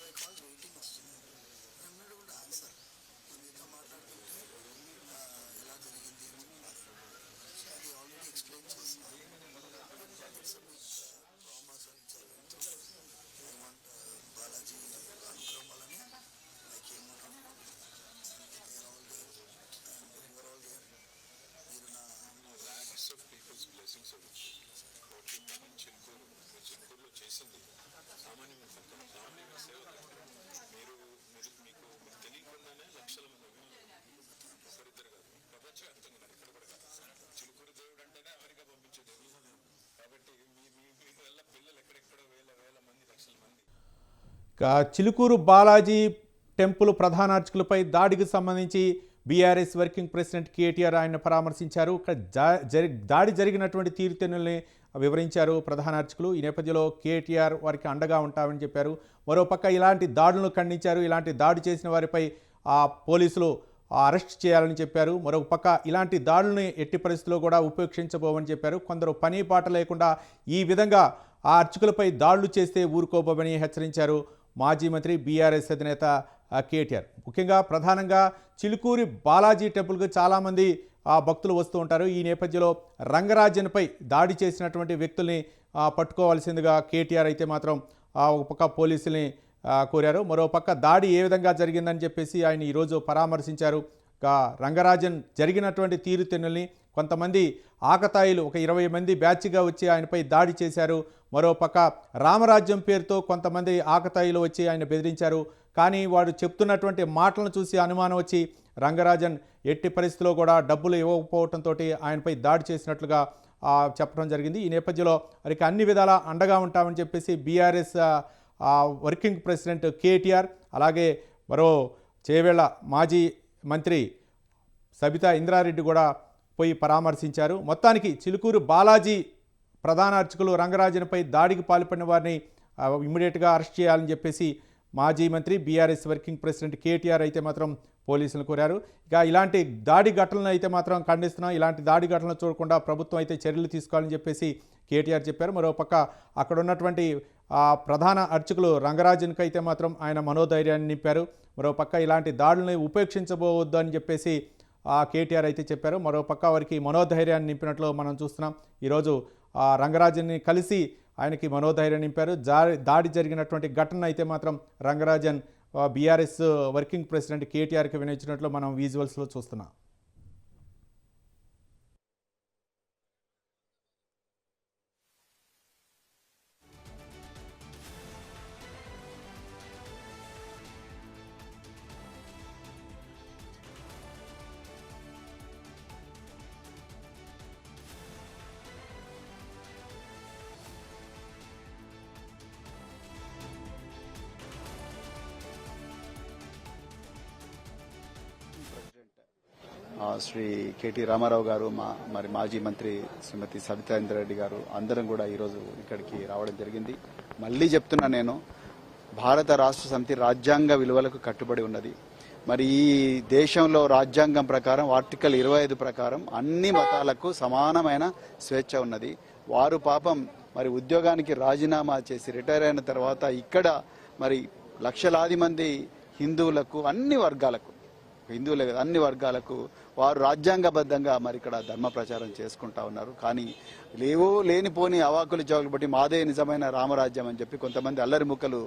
我在考你们运 Chilukuru Balaji temple ప్రధాన అర్చకులపై దాడికి సంబంధించి బీఆర్ఎస్ వర్కింగ్ ప్రెసిడెంట్ కేటీఆర్ ఆయన పరామర్శించారు. ఇక్కడ దాడి జరిగినటువంటి తీరుతెన్నుల్ని వివరించారు ప్రధాన అర్చకులు. ఈ నేపథ్యంలో కేటీఆర్ వారికి అండగా ఉంటామని చెప్పారు. మరోపక్క ఇలాంటి దాడులను ఖండించారు. ఇలాంటి దాడి చేసిన వారిపై ఆ పోలీసులు అరెస్ట్ చేయాలని చెప్పారు. మరొక పక్క ఇలాంటి దాడుల్ని ఎట్టి పరిస్థితుల్లో కూడా ఉపేక్షించబోమని చెప్పారు. కొందరు పని పాట లేకుండా ఈ విధంగా ఆ అర్చకులపై దాడులు చేస్తే ఊరుకోబోమని హెచ్చరించారు. మాజీ మంత్రి బీఆర్ఎస్ అధినేత కేటీఆర్. ముఖ్యంగా ప్రధానంగా చిలుకూరి బాలాజీ టెంపుల్కి చాలామంది ఆ భక్తులు వస్తూ ఉంటారు. ఈ నేపథ్యంలో రంగరాజన్పై దాడి చేసినటువంటి వ్యక్తుల్ని పట్టుకోవాల్సిందిగా కేటీఆర్ అయితే మాత్రం ఒక పక్క పోలీసుల్ని కోరారు. మరో పక్క దాడి ఏ విధంగా జరిగిందని చెప్పేసి ఆయన ఈరోజు పరామర్శించారు. రంగరాజన్ జరిగినటువంటి తీరుతెన్నుల్ని కొంతమంది ఆకతాయిలు ఒక ఇరవై మంది బ్యాచ్గా వచ్చి ఆయనపై దాడి చేశారు. మరో పక్క రామరాజ్యం పేరుతో కొంతమంది ఆకతాయిలు వచ్చి ఆయన బెదిరించారు. కానీ వాడు చెప్తున్నటువంటి మాటలను చూసి అనుమానం వచ్చి రంగరాజన్ ఎట్టి పరిస్థితిలో కూడా డబ్బులు ఇవ్వకపోవడంతో ఆయనపై దాడి చేసినట్లుగా చెప్పడం జరిగింది. ఈ నేపథ్యంలో వారికి అన్ని విధాలా అండగా ఉంటామని చెప్పేసి బీఆర్ఎస్ వర్కింగ్ ప్రెసిడెంట్ కేటీఆర్ అలాగే మరో చేవేళ మాజీ మంత్రి సబితా ఇంద్రారెడ్డి కూడా పోయి పరామర్శించారు. మొత్తానికి చిలుకూరు బాలాజీ ప్రధాన అర్చకులు రంగరాజన్పై దాడికి పాల్పడిన వారిని ఇమ్మీడియట్గా అరెస్ట్ చేయాలని చెప్పేసి మాజీ మంత్రి బీఆర్ఎస్ వర్కింగ్ ప్రెసిడెంట్ కేటీఆర్ అయితే మాత్రం పోలీసులు కోరారు. ఇక ఇలాంటి దాడి ఘటనలు అయితే మాత్రం ఖండిస్తున్నాం. ఇలాంటి దాడి ఘటనలు చూడకుండా ప్రభుత్వం అయితే చర్యలు తీసుకోవాలని చెప్పేసి కేటీఆర్ చెప్పారు. మరోపక్క అక్కడ ఉన్నటువంటి ప్రధాన అర్చకులు రంగరాజన్కి అయితే మాత్రం ఆయన మనోధైర్యాన్ని నింపారు. మరోపక్క ఇలాంటి దాడుల్ని ఉపేక్షించబోవద్దు అని చెప్పేసి ఆ కేటీఆర్ అయితే చెప్పారు. మరోపక్క వారికి మనోధైర్యాన్ని నింపినట్లు మనం చూస్తున్నాం. ఈరోజు ఆ రంగరాజన్ని కలిసి ఆయనకి మనోధైర్యం నింపారు. దాడి జరిగినటువంటి ఘటన అయితే మాత్రం రంగరాజన్ బీఆర్ఎస్ వర్కింగ్ ప్రెసిడెంట్ కేటీఆర్కి వినియోగించినట్లు మనం విజువల్స్లో చూస్తున్నాం. శ్రీ కేటీ రామారావు గారు మా మరి మాజీ మంత్రి శ్రీమతి సబితాంద్రెడ్డి గారు అందరం కూడా ఈరోజు ఇక్కడికి రావడం జరిగింది. మళ్ళీ చెప్తున్నా నేను భారత రాష్ట్ర సమితి రాజ్యాంగ విలువలకు కట్టుబడి ఉన్నది. మరి ఈ దేశంలో రాజ్యాంగం ప్రకారం ఆర్టికల్ ఇరవై ఐదు ప్రకారం అన్ని మతాలకు సమానమైన స్వేచ్ఛ ఉన్నది. వారు పాపం మరి ఉద్యోగానికి రాజీనామా చేసి రిటైర్ అయిన తర్వాత ఇక్కడ మరి లక్షలాది మంది హిందువులకు అన్ని వర్గాలకు హిందువులే కదా అన్ని వర్గాలకు వారు రాజ్యాంగబద్ధంగా మరి ఇక్కడ ధర్మ ప్రచారం చేసుకుంటా ఉన్నారు. కానీ లేవో లేనిపోని అవాకులు చౌకులు బట్టి మాదే నిజమైన రామరాజ్యం అని చెప్పి కొంతమంది అల్లరి ముక్కలు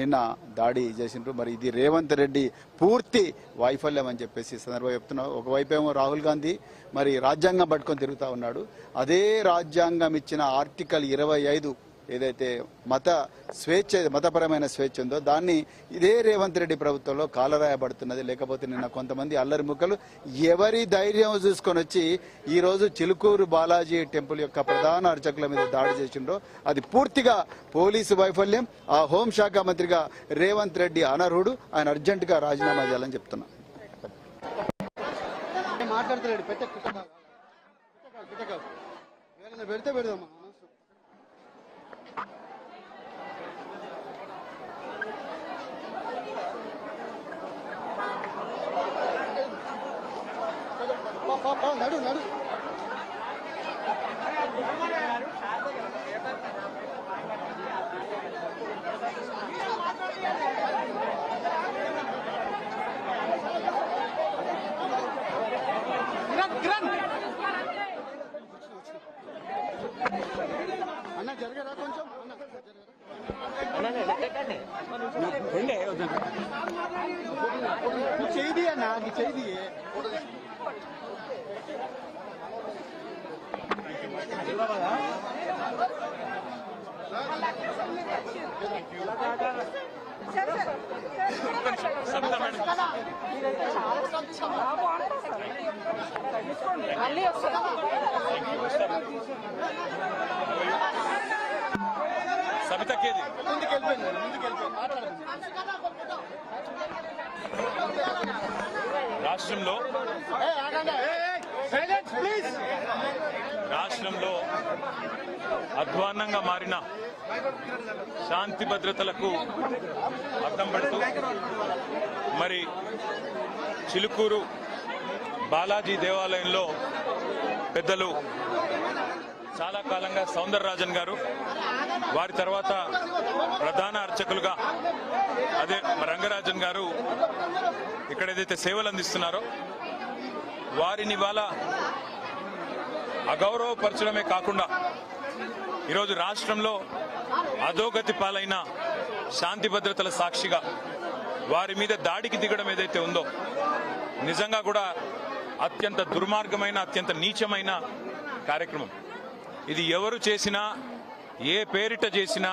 నిన్న దాడి చేసిండ్రు. మరి ఇది రేవంత్ రెడ్డి పూర్తి వైఫల్యం అని చెప్పేసి సందర్భంగా సందర్భంగా చెప్తున్నా. ఒకవైపేమో రాహుల్ గాంధీ మరి రాజ్యాంగం పట్టుకొని తిరుగుతూ ఉన్నాడు. అదే రాజ్యాంగం ఇచ్చిన ఆర్టికల్ ఇరవై ఐదు ఏదైతే మత స్వేచ్ఛ మతపరమైన స్వేచ్ఛ ఉందో దాన్ని ఇదే రేవంత్ రెడ్డి ప్రభుత్వంలో కాలరాయబడుతున్నది. లేకపోతే నిన్న కొంతమంది అల్లరి ముక్కలు ఎవరి ధైర్యం చూసుకొని వచ్చి ఈరోజు చిలుకూరు బాలాజీ టెంపుల్ యొక్క ప్రధాన అర్చకుల మీద దాడి చేసిండ్రో అది పూర్తిగా పోలీసు వైఫల్యం. ఆ హోంశాఖ మంత్రిగా రేవంత్ రెడ్డి అనర్హుడు. ఆయన అర్జెంటుగా రాజీనామా చేయాలని చెప్తున్నా. మాట్లాడతలేడు పెట్ట పెడితే పెడదామా? నడు నడు. అన్న జరగరా కొంచెం? అన్న చేయి అన్న చేయి మళ్ళీ సబితకేది? ముందుకు వెళ్ళిపోయింది ముందుకు వెళ్ళిపోయింది రాష్ట్రంలో ఏ, ఆగండి. ఏ, ఏ, silence, please. రాష్ట్రంలో అధ్వాన్నంగా మారిన శాంతి భద్రతలకు అద్దం పడుతూ మరి చిలుకూరు బాలాజీ దేవాలయంలో పెద్దలు చాలా కాలంగా సౌందరరాజన్ గారు వారి తర్వాత ప్రధాన అర్చకులుగా అదే రంగరాజన్ గారు ఇక్కడ ఏదైతే సేవలు అందిస్తున్నారో వారిని ఇవాళ అగౌరవపరచడమే కాకుండా ఈరోజు రాష్ట్రంలో అధోగతి పాలైన శాంతి భద్రతల సాక్షిగా వారి మీద దాడికి దిగడం ఏదైతే ఉందో నిజంగా కూడా అత్యంత దుర్మార్గమైన అత్యంత నీచమైన కార్యక్రమం. ఇది ఎవరు చేసినా ఏ పేరిట చేసినా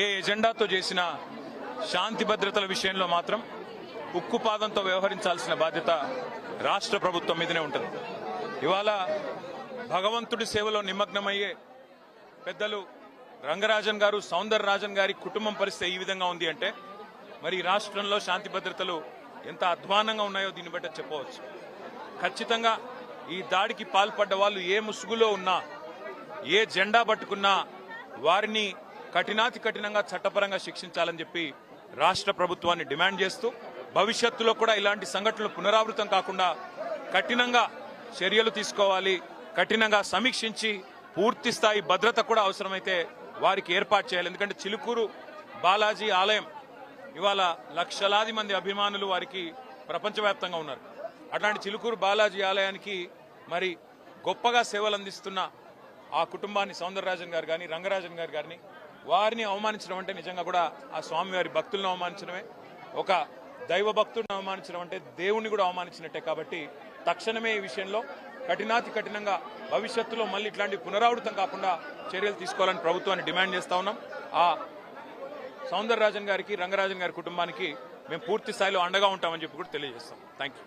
ఏ ఎజెండాతో చేసినా శాంతి భద్రతల విషయంలో మాత్రం ఉక్కుపాదంతో వ్యవహరించాల్సిన బాధ్యత రాష్ట్ర ప్రభుత్వం మీదనే ఉంటుంది. ఇవాళ భగవంతుడి సేవలో నిమగ్నమయ్యే పెద్దలు రంగరాజన్ గారు సౌందరరాజన్ గారి కుటుంబం పరిస్థితి ఈ విధంగా ఉంది అంటే మరి రాష్ట్రంలో శాంతి భద్రతలు ఎంత అధ్వానంగా ఉన్నాయో దీన్ని బట్టి చెప్పవచ్చు. ఖచ్చితంగా ఈ దాడికి పాల్పడ్డ వాళ్ళు ఏ ముసుగులో ఉన్నా ఏ జెండా పట్టుకున్నా వారిని కఠినాతి కఠినంగా చట్టపరంగా శిక్షించాలని చెప్పి రాష్ట్ర ప్రభుత్వాన్ని డిమాండ్ చేస్తూ భవిష్యత్తులో కూడా ఇలాంటి సంఘటనలు పునరావృతం కాకుండా కఠినంగా చర్యలు తీసుకోవాలి. కఠినంగా సమీక్షించి పూర్తి స్థాయి భద్రత కూడా అవసరమైతే వారికి ఏర్పాటు చేయాలి. ఎందుకంటే చిలుకూరు బాలాజీ ఆలయం ఇవాళ లక్షలాది మంది అభిమానులు వారికి ప్రపంచవ్యాప్తంగా ఉన్నారు. అట్లాంటి చిలుకూరు బాలాజీ ఆలయానికి మరి గొప్పగా సేవలు అందిస్తున్న ఆ కుటుంబాన్ని సౌందరరాజన్ గారు కానీ రంగరాజన్ గారు గారిని వారిని అవమానించడం అంటే నిజంగా కూడా ఆ స్వామివారి భక్తులను అవమానించడమే. ఒక దైవ భక్తుడిని అవమానించడం అంటే దేవుణ్ణి కూడా అవమానించినట్టే. కాబట్టి తక్షణమే ఈ విషయంలో కఠినాతి కఠినంగా భవిష్యత్తులో మళ్ళీ ఇట్లాంటి పునరావృతం కాకుండా చర్యలు తీసుకోవాలని ప్రభుత్వాన్ని డిమాండ్ చేస్తా ఉన్నాం ఆ సౌందరరాజన్ గారికి రంగరాజన్ గారి కుటుంబానికి మేము పూర్తి స్థాయిలో అండగా ఉంటామని చెప్పి కూడా తెలియజేస్తాం థ్యాంక్ యూ